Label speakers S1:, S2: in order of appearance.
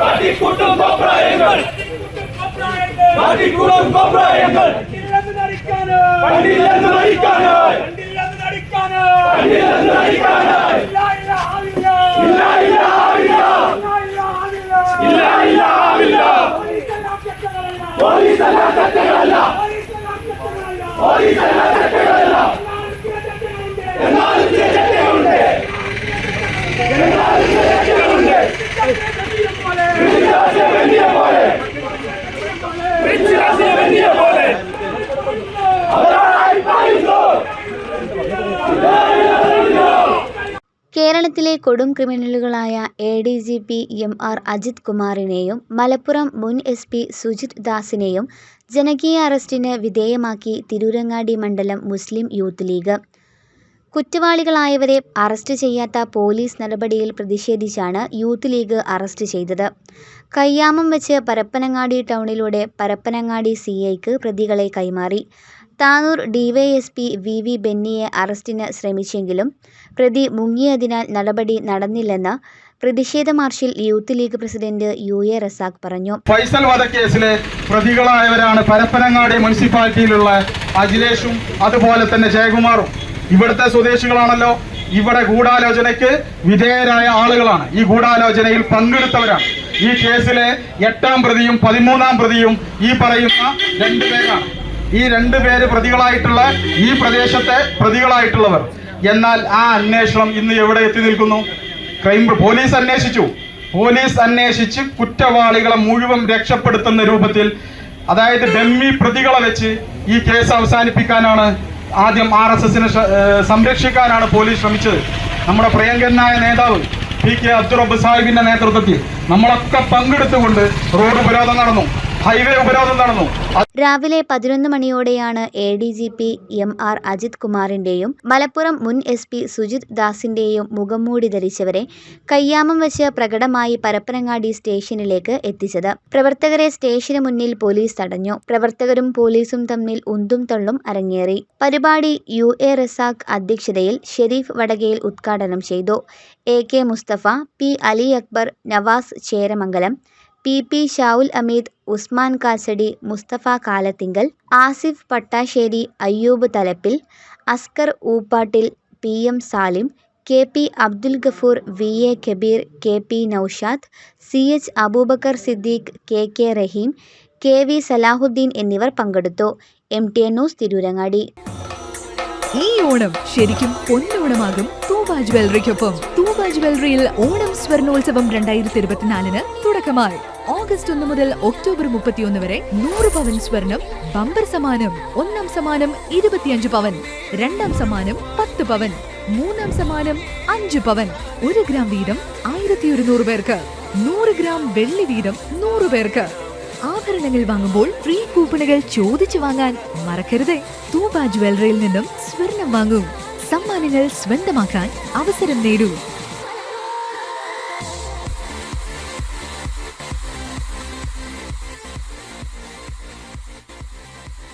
S1: കാട്ടിക്കൂട്ടും കോപ്രായങ്ങൾ കാട്ടിക്കൂട്ടും കോപ്രായങ്ങൾ കണ്ടില്ലെന്ന് നടിക്കാനായി കണ്ടില്ലെന്ന് നടിക്കാനായി ഇല്ല ഇല്ല ആവില്ല ഇല്ല ഇല്ല. ആവില്ല പോലീസ് അല്ല. തെറ്റുകളല്ല പോലീസ് അല്ല. തെറ്റുകളല്ല എന്നാലും
S2: കേരളത്തിലെ കൊടും ക്രിമിനലുകളായ A D G P M R Ajith കുമാറിനെയും Malappuram മുൻ എസ് പി സുജിത് ദാസിനെയും ജനകീയ അറസ്റ്റിന് വിധേയമാക്കി തിരൂരങ്ങാടി മണ്ഡലം മുസ്ലിം യൂത്ത് ലീഗ്. കുറ്റവാളികളായവരെ അറസ്റ്റ് ചെയ്യാത്ത പോലീസ് നടപടിയിൽ പ്രതിഷേധിച്ചാണ് യൂത്ത് ലീഗ് അറസ്റ്റ് ചെയ്തത്. കയ്യാമം വെച്ച് പരപ്പനങ്ങാടി ടൗണിലൂടെ പരപ്പനങ്ങാടി സി ഐക്ക് പ്രതികളെ കൈമാറി. താനൂർ ഡിവൈഎസ്പി വി വി ബെന്നിയെ അറസ്റ്റിന് ശ്രമിച്ചെങ്കിലും പ്രതി മുങ്ങിയതിനാൽ നടപടി നടന്നില്ലെന്ന് പ്രതിഷേധ മാർച്ചിൽ youth league president U A Razak പറഞ്ഞു.
S3: ഫൈസൽ വധക്കേസിലെ പ്രതികളായവരാണ് പരപ്പനങ്ങാടി മുനിസിപ്പാലിറ്റിയിലുള്ള അഖിലേഷും അതുപോലെ തന്നെ ജയകുമാറും. ഇവിടുത്തെ സ്വദേശികളാണല്ലോ. ഇവിടെ ഗൂഢാലോചനയ്ക്ക് വിധേയരായ ആളുകളാണ്. ഈ ഗൂഢാലോചനയിൽ പങ്കെടുത്തവരാണ്. ഈ കേസിലെ എട്ടാം പ്രതിയും പതിമൂന്നാം പ്രതിയും ഈ പറയുന്ന രണ്ടുപേരാണ് ഈ രണ്ട് പേര് പ്രതികളായിട്ടുള്ള ഈ പ്രദേശത്തെ പ്രതികളായിട്ടുള്ളവർ. എന്നാൽ ആ അന്വേഷണം ഇന്ന് എവിടെ എത്തി നിൽക്കുന്നു? ക്രൈം പോലീസ് അന്വേഷിച്ചു. പോലീസ് അന്വേഷിച്ച് കുറ്റവാളികളെ മുഴുവൻ രക്ഷപ്പെടുത്തുന്ന രൂപത്തിൽ അതായത് ഡമ്മി പ്രതികളെ വെച്ച് ഈ കേസ് അവസാനിപ്പിക്കാനാണ് ആദ്യം ആർ എസ് എസിനെ സംരക്ഷിക്കാനാണ് പോലീസ് ശ്രമിച്ചത്. നമ്മുടെ പ്രിയങ്കരനായ നേതാവ് പി കെ അബ്ദുറബ് സാഹിബിന്റെ നേതൃത്വത്തിൽ നമ്മളൊക്കെ പങ്കെടുത്തുകൊണ്ട് റോഡ് ഉപരോധം നടന്നു. ഹൈവേ ഉപരോധം നടന്നു.
S2: രാവിലെ പതിനൊന്ന് മണിയോടെയാണ് A D G P M R Ajith കുമാറിന്റെയും Malappuram മുൻ എസ് പി സുജിത് ദാസിന്റെയും മുഖംമൂടി ധരിച്ചവരെ കയ്യാമം വെച്ച് പ്രകടമായി പരപ്പനങ്ങാടി സ്റ്റേഷനിലേക്ക് എത്തിച്ചത്. പ്രവർത്തകരെ സ്റ്റേഷന് മുന്നിൽ പോലീസ് തടഞ്ഞു. പ്രവർത്തകരും പോലീസും തമ്മിൽ ഉന്തും തള്ളും അരങ്ങേറി. പരിപാടി യു എ റസാഖ് അധ്യക്ഷതയിൽ ഷെരീഫ് വടകയിൽ ഉദ്ഘാടനം ചെയ്തു. A K Mustafa P Ali Akbar Navas Cheramangalam P P Shaul Hameed Usman Kasadi Mustafa Kalathingal Asif Pattassery Ayyub Thalappil Askar Ooppattil P M Salim K P Abdul Gafoor V A Kabeer K P Naushad C H Abubakar Siddique K K Raheem K V Salahuddin എന്നിവർ പങ്കെടുത്തു. M T A news Tirurangadi.
S4: ഈ ഓണം ശരിക്കും പൊന്നോണമാകും. തൂബ ജ്വല്ലറിക്കൊപ്പം. തൂബ ജ്വല്ലറിയിൽ ഓണം സ്വർണോത്സവം രണ്ടായിരത്തി ഇരുപത്തിനാലിന് തുടക്കമായി. August ഒന്ന് മുതൽ ഒക്ടോബർ മുപ്പത്തിയൊന്ന് വരെ നൂറ് പവൻ സ്വർണം ബമ്പർ സമാനം ഒന്നാം സമാനം ഇരുപത്തിയഞ്ച് പവൻ രണ്ടാം സമാനം പത്ത് പവൻ മൂന്നാം സമാനം അഞ്ച് പവൻ. ഒരു ഗ്രാം വീതം ആയിരത്തി ഒരുന്നൂറ് പേർക്ക്. നൂറ് ഗ്രാം വെള്ളി വീതം നൂറ് പേർക്ക്. ആഭരണങ്ങൾ വാങ്ങുമ്പോൾ ഫ്രീ കൂപ്പണുകൾ ചോദിച്ചു വാങ്ങാൻ മറക്കരുത്. തൂബ ജ്വല്ലറിയിൽ നിന്നും സ്വർണം വാങ്ങും. സമ്മാനങ്ങൾ സ്വന്തമാക്കാൻ അവസരം നേടൂ.